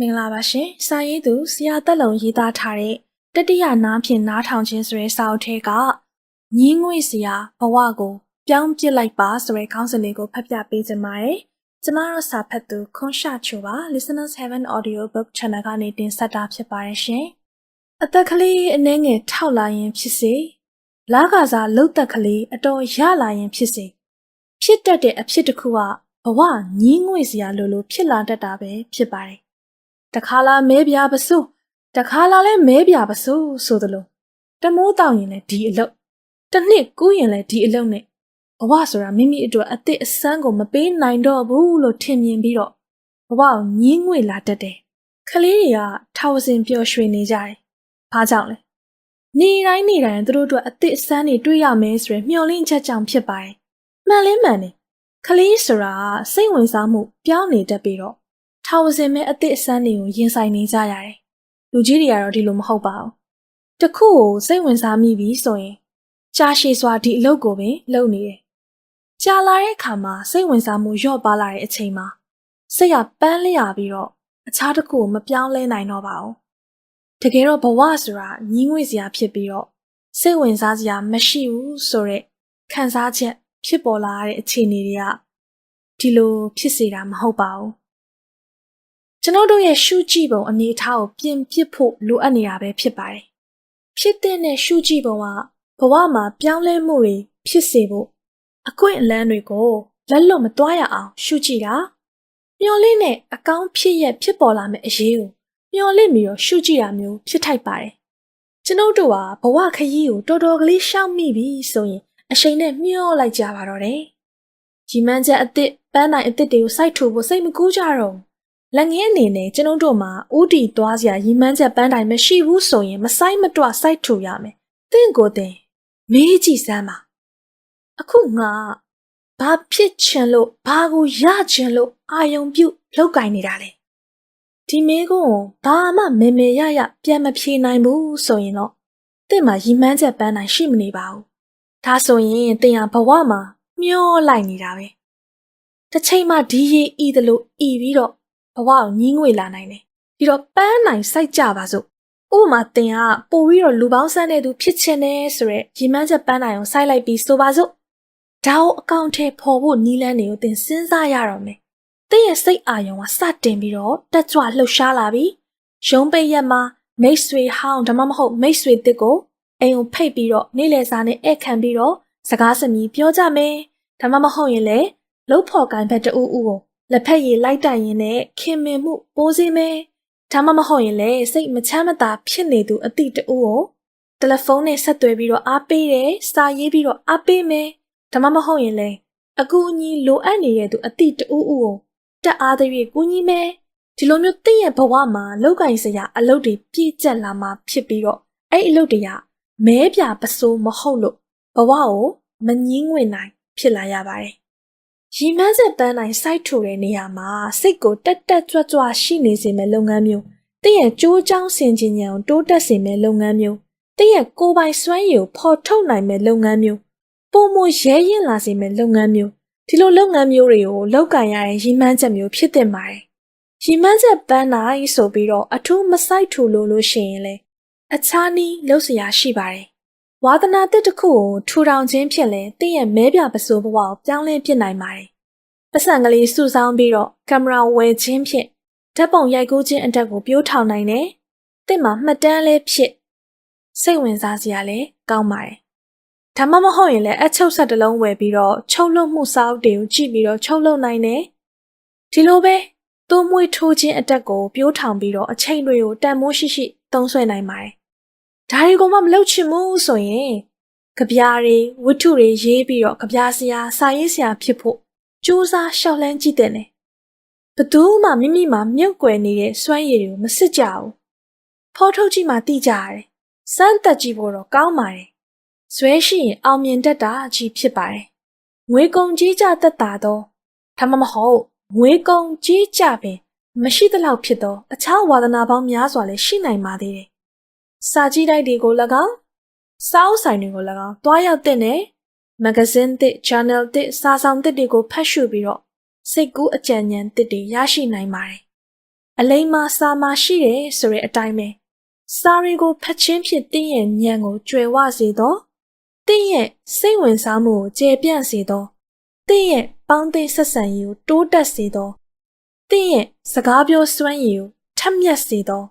မင်္ဂလာပါရှင်။စာရေးသူဆရာတက်လုံရေးသားထားတဲ့တတိယနားဖြင့်နားထောင်ခြင်းဆိုတဲ့စာအုပ်ထဲကညင်းငွေစရာဘဝကိုပြောင်းပြစ်လိုက်ပါဆိုတဲ့ခေါင်းစဉ်လေးကိုဖတ်ပြပေးချင်ပါတယ်။ကျမတို့စာဖတ်သူခွန်ရှာချိုပါ Listeners Heaven Audio Book Channel ကနေတင်ဆက်တာဖြစ်ပါတယ်ရှင်။အသက်ကလေးအနှဲငယ်ထောက်လာရင်ဖြစ်စေလာကစားလှုပ်သက်ကလေးအတော်ရလာရင်ဖြစ်စေဖြစ်တတ်တဲ့အဖြစ်တစ်ခုကဘဝညင်းငွေစရာလိုလိုဖြစ်လာတတ်တာပဲဖြစ်ပါတယ်။ တခါလာမဲပြားပစိုးတခါလာလဲမဲပြားပစိုးဆိုသလိုတမိုးတောင်ရင်လည်းဒီအလုပ်တစ်နှစ်ကူးရင်လည်းဒီအလုပ်နဲ့ဘဝဆိုတာမိမိအတွက်အသက်အဆန်းကိုမပေးနိုင်တော့ဘူးလို့ထင်မြင်ပြီးတော့ဘဝကိုညင်းငွေလာတတ်တယ်။ကလေးတွေကထောက်စင်ပျော်ရွှင်နေကြတယ်။ဘာကြောင့်လဲ။နေတိုင်းနေတိုင်းသူတို့အတွက်အသက်အဆန်းတွေတွေးရမယ်ဆိုရယ်မျှော်လင့်ချက်ကြောင့်ဖြစ်ပါတယ်။မှန်လဲမှန်တယ်။ကလေးဆိုတာစိတ်ဝင်စားမှုပြောင်းနေတတ်ပြီးတော့ ထာဝစဉ်မဲ့အသည့်အစမ်းတွေကိုရင်ဆိုင်နေကြရတယ်။လူကြီးတွေကတော့ဒီလိုမဟုတ်ပါဘူး။တခုကိုစိတ်ဝင်စားမိပြီဆိုရင်ကြာရှည်စွာဒီအလုပ်ကိုပင်လုပ်နေတယ်။ကြာလာတဲ့အခါမှာစိတ်ဝင်စားမှုလျော့ပါလာတဲ့အချိန်မှာစိတ်ကပန်းလျာပြီးတော့အခြားတစ်ခုကိုမပြောင်းလဲနိုင်တော့ပါဘူး။တကယ်တော့ဘဝဆိုတာညီးငွေ့စရာဖြစ်ပြီးတော့စိတ်ဝင်စားစရာမရှိဘူးဆိုတဲ့ခံစားချက်ဖြစ်ပေါ်လာတဲ့အခြေအနေတွေကဒီလိုဖြစ်စေတာမဟုတ်ပါဘူး။ ကျွန်တော်တို့ရဲ့ရှုကြည့်ပုံအနေအထားကိုပြင်ပစ်ဖို့လိုအပ်နေတာပဲဖြစ်ပါတယ်။ဖြစ်တဲ့ရှုကြည့်ပုံကဘဝမှာပြောင်းလဲမှုတွေဖြစ်စေဖို့အခွင့်အလမ်းတွေကိုလက်လွတ်မသွားရအောင်ရှုကြည့်တာ။မျော်လင့်တဲ့အကောင်းဖြစ်ရဖြစ်ပေါ်လာမယ့်အရေးကိုမျော်လင့်ပြီးတော့ရှုကြည့်တာမျိုးဖြစ်ထိုက်ပါတယ်။ကျွန်တော်တို့ကဘဝခရီးကိုတော်တော်ကလေးရှောင်မိပြီဆိုရင်အချိန်နဲ့မျောလိုက်ကြပါတော့တယ်။ကြီးမန်းချက်အစ်စ်ပန်းနိုင်အစ်စ်တွေကိုစိုက်ထူဖို့စိတ်မကူးကြတော့ လက်ငင်းအနေနဲ့ကျွန်ုပ်တို့မှာဥတီသွားစရာရီမန်းချက်ပန်းတိုင်မရှိဘူးဆိုရင်မဆိုင်မတွစိုက်ထူရမယ်။တင့်ကိုတင်မေးကြည့်စမ်းပါ။အခုငါဘာဖြစ်ချင်လို့ဘာကိုရချင်လို့အာယုံပြုတ်လောက်ကင်နေတာလဲ။ဒီမေးခွန်းကိုဘာမှမေမေရရပြန်မဖြေနိုင်ဘူးဆိုရင်တော့တင့်မှာရီမန်းချက်ပန်းတိုင်ရှိမနေပါဘူး။ဒါဆိုရင်တင်ရဘဝမှာမျောလိုက်နေတာပဲ။တစ်ချိန်မှဒီရေဤသလိုဤပြီးတော့ ဘဝကိုညင်းငွေလာနိုင်တယ်။ဒီတော့ပန်းနိုင်စိုက်ကြပါစို့။ဥပမာတင်ကပို့ပြီးတော့လူပေါင်းဆန်းတဲ့သူဖြစ်ချင်တယ်ဆိုရက်ရီမန်းချက်ပန်းနိုင်ကိုစိုက်လိုက်ပြီးဆိုပါစို့။ဒါကိုအကောင့်ထဲပေါ်ဖို့နီးလန်းတွေကိုတင်စဉ်းစားရတော့မယ်။တင်းရဲ့စိတ်အာရုံကစတင်ပြီးတော့တက်ကြွလှုပ်ရှားလာပြီးရုံးပိတ်ရက်မှာမိတ်ဆွေဟောင်းဒါမှမဟုတ်မိတ်ဆွေတစ်ကိုအိမ်ကိုဖိတ်ပြီးတော့နေ့လယ်စာနဲ့ဧည့်ခံပြီးတော့စကားစမြည်ပြောကြမယ်။ဒါမှမဟုတ်ရင်လည်းလှုပ်ဖော်ကန်ဘက်တူဦးကို လက်ဖက်ရည်လိုက်တိုင်ရင်လည်းခင်မင်မှုပိုးစေမယ်။ဒါမှမဟုတ်ရင်လည်းစိတ်မချမ်းမသာဖြစ်နေသူအတိတူကိုတယ်လီဖုန်းနဲ့ဆက်သွယ်ပြီးတော့အားပေးတယ်။စာရေးပြီးတော့အားပေးမယ်။ဒါမှမဟုတ်ရင်လည်းအကူအညီလိုအပ်နေတဲ့သူအတိတူဦးကိုတက်အားသဖြင့်ကူညီမယ်။ဒီလိုမျိုးတင့်ရဲ့ဘဝမှာလောက်ကင်စရာအလုပ်တွေပြည့်ကျက်လာမှဖြစ်ပြီးတော့အဲ့အလုပ်တွေကမဲပြပစိုးမဟုတ်လို့ဘဝကိုမငင်းငွေနိုင်ဖြစ်လာရပါတယ် ရီမန်းဆက်ပန်းတိုင်းစိုက်ထူတဲ့နေရာမှာစိတ်ကိုတက်တက်ကြွကြွရှိနေစေမဲ့လုပ်ငန်းမျိုးတင့်ရဲ့ကြိုးကြောင်းဆင်ခြင်ဉာဏ်ကိုတိုးတက်စေမဲ့လုပ်ငန်းမျိုးတင့်ရဲ့ကိုယ်ပိုင်စွမ်းရည်ကိုဖော်ထုတ်နိုင်မဲ့လုပ်ငန်းမျိုးပုံမရဲရင်လာစေမဲ့လုပ်ငန်းမျိုးဒီလိုလုပ်ငန်းမျိုးတွေကိုလောက်ကင်ရတဲ့ရီမန်းချက်မျိုးဖြစ်တင်ပါတယ်ရီမန်းချက်ပန်းတိုင်းဆိုပြီးတော့အထူးမစိုက်ထူလို့လို့ရှိရင်လေအခြားနည်းလုပ်စရာရှိပါတယ် ဝါသနာတစ်တစ်ခုကိုထူထောင်ခြင်းဖြင့်လည်းတင့်ရဲ့မဲပြပစိုးဘဝကိုပြောင်းလဲပြစ်နိုင်ပါတယ်။ပတ်စံကလေးစုဆောင်းပြီးတော့ကင်မရာဝယ်ခြင်းဖြင့်ဓာတ်ပုံရိုက်ကူးခြင်းအတက်ကိုပြိုးထောင်နိုင်တယ်။တင့်မှာမှတ်တမ်းလေးဖြစ်စိတ်ဝင်စားစရာလည်းကောင်းပါတယ်။ဒါမှမဟုတ်ရင်လည်းအချုပ်ဆက်တစ်လုံးဝယ်ပြီးတော့ချုပ်လုံမှုစာအုပ်တွေကိုကြည့်ပြီးတော့ချုပ်လုံနိုင်တယ်။ဒီလိုပဲသွေးမွေးထိုးခြင်းအတက်ကိုပြိုးထောင်ပြီးတော့အချိန်တွေကိုတန်မိုးရှိရှိသုံးဆွဲနိုင်ပါတယ် ဒါတွေကိုမှမလုပ်ချင်ဘူးဆိုရင်ကြပြားတွေဝတ္ထုတွေရေးပြီးတော့ကြပြားစရာစာရေးစရာဖြစ်ဖို့စူးစမ်းရှောက်လန်းကြည့်တဲ့နဲ့ဘသူမှမိမိမှာမြုပ်ကွယ်နေတဲ့စွမ်းရည်တွေကိုမစစ်ကြဘူးဖော်ထုတ်ကြည့်မှသိကြရတယ်စမ်းသက်ကြည့်ဖို့တော့ကောင်းပါတယ်ဇွဲရှိရင်အောင်မြင်တတ်တာကြီးဖြစ်ပါတယ်ငွေကုန်ကြီးကြတတ်တာတော့ဒါမှမဟုတ်ငွေကုန်ကြီးကြပင်မရှိသလောက်ဖြစ်သောအခြားဝါသနာပေါင်းများစွာလည်းရှိနိုင်ပါသေးတယ် စာကြည့်တိုက်တွေကို၎င်းစာအုပ်ဆိုင်တွေကို၎င်းတွားရောက်တဲ့နဲ့မဂဇင်းသစ် journal သစ်စာဆောင်သစ်တွေကိုဖတ်ရှုပြီးတော့စိတ်ကူးအကြံဉာဏ်သစ်တွေရရှိနိုင်ပါတယ်အလိမ္မာစာမရှိတယ်ဆိုတဲ့အတိုင်းပဲစာတွေကိုဖတ်ချင်းဖြင့်တင်းရဲ့ဉာဏ်ကိုကျွယ်ဝစေသောတင်းရဲ့စိတ်ဝင်စားမှုကိုကျေပြန့်စေသောတင်းရဲ့ပေါင်းသိဆက်ဆံရေးကိုတိုးတက်စေသောတင်းရဲ့စကားပြောစွမ်းရည်ကိုထက်မြက်စေသော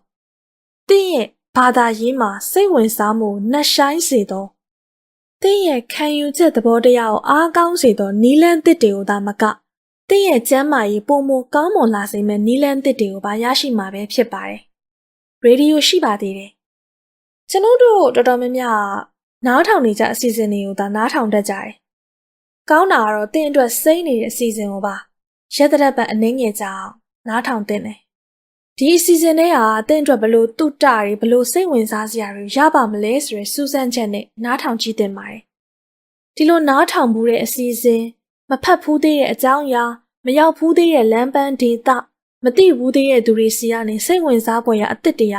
တင်းရဲ့ ဘာသာရေးမှာစိတ်ဝင်စားမှုနှက်ဆိုင်စေသောတင်းရဲ့ခံယူချက်သဘောတရားကိုအားကောင်းစေသောနီလန်းသစ်တွေကိုသာမကတင်းရဲ့ကျမ်းမာရေးပုံမကောင်းမွန်လာစေမယ့်နီလန်းသစ်တွေကိုပါရရှိမှာပဲဖြစ်ပါတယ်။ရေဒီယိုရှိပါသေးတယ်။ကျွန်ုပ်တို့တော်တော်များများနားထောင်နေကြအစီအစဉ်တွေကိုသာနားထောင်တတ်ကြတယ်။ကောင်းတာကတော့တင်းအတွက်စိမ့်နေတဲ့အစီအစဉ်ကိုပါရက်သက်ပတ်အနှင်းငယ်ကြအောင်နားထောင်တင်တယ်။ ဒီအစီအစဉ်တွေကတင်းအတွက်ဘလို့တုတ္တတွေဘလို့စိတ်ဝင်စားစရာတွေရပါမလဲဆိုရယ်စူးစမ်းချက်နဲ့နားထောင်ကြည့်တင်ပါတယ်။ဒီလိုနားထောင်မှုတဲ့အစီအစဉ်မဖတ်ဖူးသေးတဲ့အကြောင်းအရာမရောက်ဖူးသေးတဲ့လမ်းပန်းဒေသမသိဘူးသေးတဲ့သူတွေစီကနေစိတ်ဝင်စားဖွယ်ရာအသစ်တရ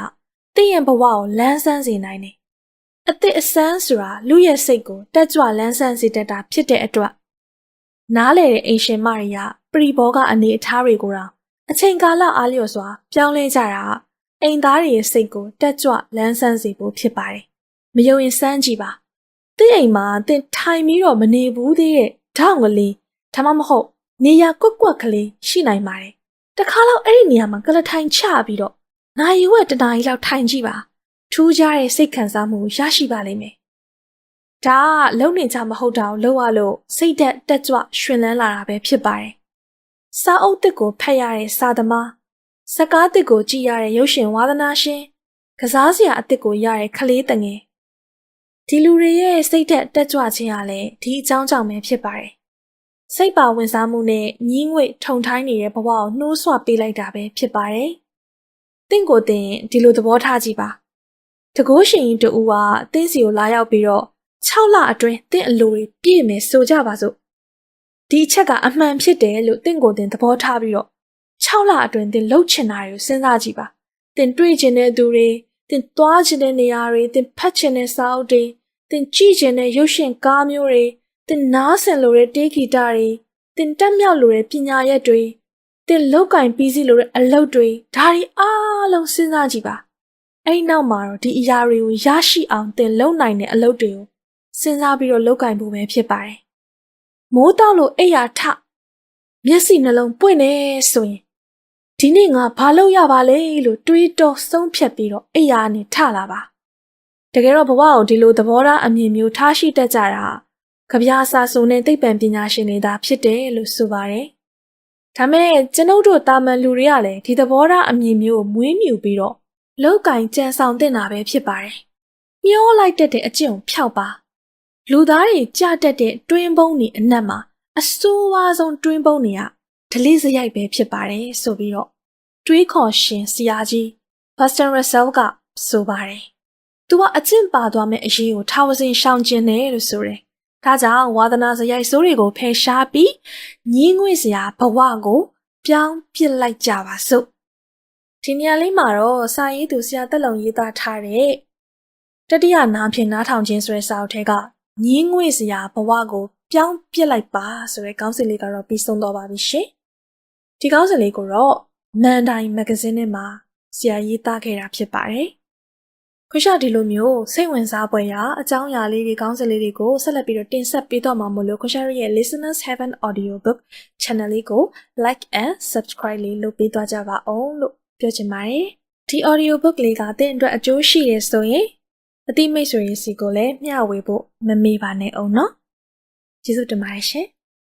သိရင်ဘဝကိုလန်းဆန်းစေနိုင်တယ်။အသစ်အဆန်းဆိုတာလူရဲ့စိတ်ကိုတက်ကြွလန်းဆန်းစေတတ်တာဖြစ်တဲ့အတွက်နားလေတဲ့အိမ်ရှင်မတွေကပရိဘောကအနေအထားတွေကိုတော့ အချိန်ကာလအားလျော်စွာ ပြောင်းလဲကြတာအိမ်သားတွေရဲ့စိတ်ကိုတက်ကြွလန်းဆန်းစေဖို့ဖြစ်ပါတယ်။မယုံရင်စမ်းကြည့်ပါ။တဲ့အိမ်မှာတင်ထိုင်ပြီးတော့မနေဘူးသေးတဲ့ထောင်ကလေးဒါမှမဟုတ်နေရာကွက်ကွက်ကလေးရှိနိုင်ပါတယ်။တခါတော့အဲ့ဒီနေရာမှာကလထိုင်ချပြီးတော့နိုင်ရွက်တနားကြီးလောက်ထိုင်ကြည့်ပါ။ထူးခြားတဲ့စိတ်ခံစားမှုရရှိပါလိမ့်မယ်။ဒါကလုံနေချမဟုတ်တာကိုလောက်ရလို့စိတ်သက်တက်ကြွရှင်လန်းလာတာပဲဖြစ်ပါတယ်။ စာအုပ်တစ်ကိုဖတ်ရတဲ့စာသမားစကားတစ်ကိုကြည့်ရတဲ့ရုပ်ရှင်ဝါသနာရှင်ကစားစရာအတစ်ကိုရတဲ့ကလေးတငယ်ဒီလူတွေရဲ့စိတ်သက်တက်ကြွခြင်းဟာလည်းဒီအကြောင်းကြောင့်ပဲဖြစ်ပါတယ်စိတ်ပါဝင်စားမှုနဲ့ညင်းငွေထုံထိုင်းနေတဲ့ဘဝကိုနှိုးဆွပေးလိုက်တာပဲဖြစ်ပါတယ်။တင့်ကိုတင်ဒီလိုသဘောထားကြည့်ပါ။တကိုးရှင်တူကတင်းစီကိုလာရောက်ပြီးတော့6လအတွင်းတင့်အလိုတွေပြည့်မယ်ဆိုကြပါစို့။ ဒီအချက်ကအမှန်ဖြစ်တယ်လို့တင့်ကိုတင်သဘောထားပြီးတော့6လအတွင်းတင်လှုပ်ချင်တာတွေကိုစဉ်းစားကြည့်ပါ။တင်တွေ့ချင်တဲ့သူတွေတင်သွားချင်တဲ့နေရာတွေတင်ဖတ်ချင်တဲ့စာအုပ်တွေတင်ကြည့်ချင်တဲ့ရုပ်ရှင်ကားမျိုးတွေတင်နားဆင်လိုတဲ့တေးဂီတတွေတင်တက်မြောက်လိုတဲ့ပညာရက်တွေတင်လောက်ကင်ပြီးစီလိုတဲ့အလုပ်တွေဒါတွေအားလုံးစဉ်းစားကြည့်ပါအဲ့နောက်မှာတော့ဒီအရာတွေကိုရရှိအောင်တင်လုံနိုင်တဲ့အလုပ်တွေကိုစဉ်းစားပြီးတော့လောက်ကင်ဖို့ပဲဖြစ်ပါတယ် မိုးတောက်လို့အိယာထမျက်စိနှလုံးပွင့်နေဆိုရင်ဒီနေ့ငါဘာလုပ်ရပါလဲလို့တွေးတောဆုံးဖြတ်ပြီးတော့အိယာနဲ့ထလာပါတကယ်တော့ဘဝကိုဒီလိုသဘောထားအမြင်မျိုးထားရှိတတ်ကြတာကဗျာစာစုံတဲ့သိပ္ပံပညာရှင်တွေသာဖြစ်တယ်လို့ဆိုပါတယ်။ဒါမဲ့ကျွန်ုပ်တို့တာမန်လူတွေကလည်းဒီသဘောထားအမြင်မျိုးကိုမွေးမြူပြီးတော့လောက်ကင်ကြံဆောင်တင်တာပဲဖြစ်ပါတယ်။မျောလိုက်တတ်တဲ့အကျင့်ကိုဖျောက်ပါ။ လူသားတွေကြတတ်တဲ့တွင်းပုံးတွေအနက်မှာအဆိုးဝါးဆုံးတွင်းပုံးတွေကဒလေးစရိုက်ပဲဖြစ်ပါတယ်ဆိုပြီးတော့တွေးခေါ်ရှင်ဆရာကြီး Buster Russell ကဆိုပါတယ်။ "तू ကအကျင့်ပါသွားမဲ့အရေးကိုထားဝစဉ်ရှောင်ကျင်တယ်လို့ဆိုတယ်။ဒါကြောင့်ဝါသနာစရိုက်ဆိုးတွေကိုဖယ်ရှားပြီးညီးငွေ့စရာဘဝကိုပြောင်းပစ်လိုက်ကြပါစို့။ဒီနေရာလေးမှာတော့စာရေးသူဆရာတက်လုံရေးသားထားတဲ့တတိယနားဖြင့်နားထောင်ခြင်းဆိုတဲ့စာအုပ်ထဲက ညီးငွေ့စရာဘဝကို ပြောင်းပစ်လိုက်ပါဆိုတဲ့ခေါင်းစဉ်လေးကတော့ပြီးဆုံးတော့ပါပြီရှင်။ဒီခေါင်းစဉ်လေးကိုတော့မန်တိုင်းမဂ္ဂဇင်းထဲမှာဆရာရေးသားခဲ့တာဖြစ်ပါတယ်။ခွရှာဒီလိုမျိုးစိတ်ဝင်စားပွဲရာအကြောင်းအရာလေးတွေကောင်းစင်လေးတွေကိုဆက်လက်ပြီးတော့တင်ဆက်ပေးတော့မှာမို့လို့ခွရှာရဲ့ Listeners Heaven Audiobook Channel လေးကို like and subscribe လေးလုပ်ပေးသွားကြပါအောင်လို့ပြောချင်ပါတယ်ဒီ audiobook လေးကတဲ့အတွက်အကျိုးရှိတယ်ဆိုရင် အတိမိတ်ဆွေစီကိုလည်းမျှဝေဖို့မမေ့ပါနဲ့အောင်နော်ကျေးဇူးတင်ပါတယ်ရှင်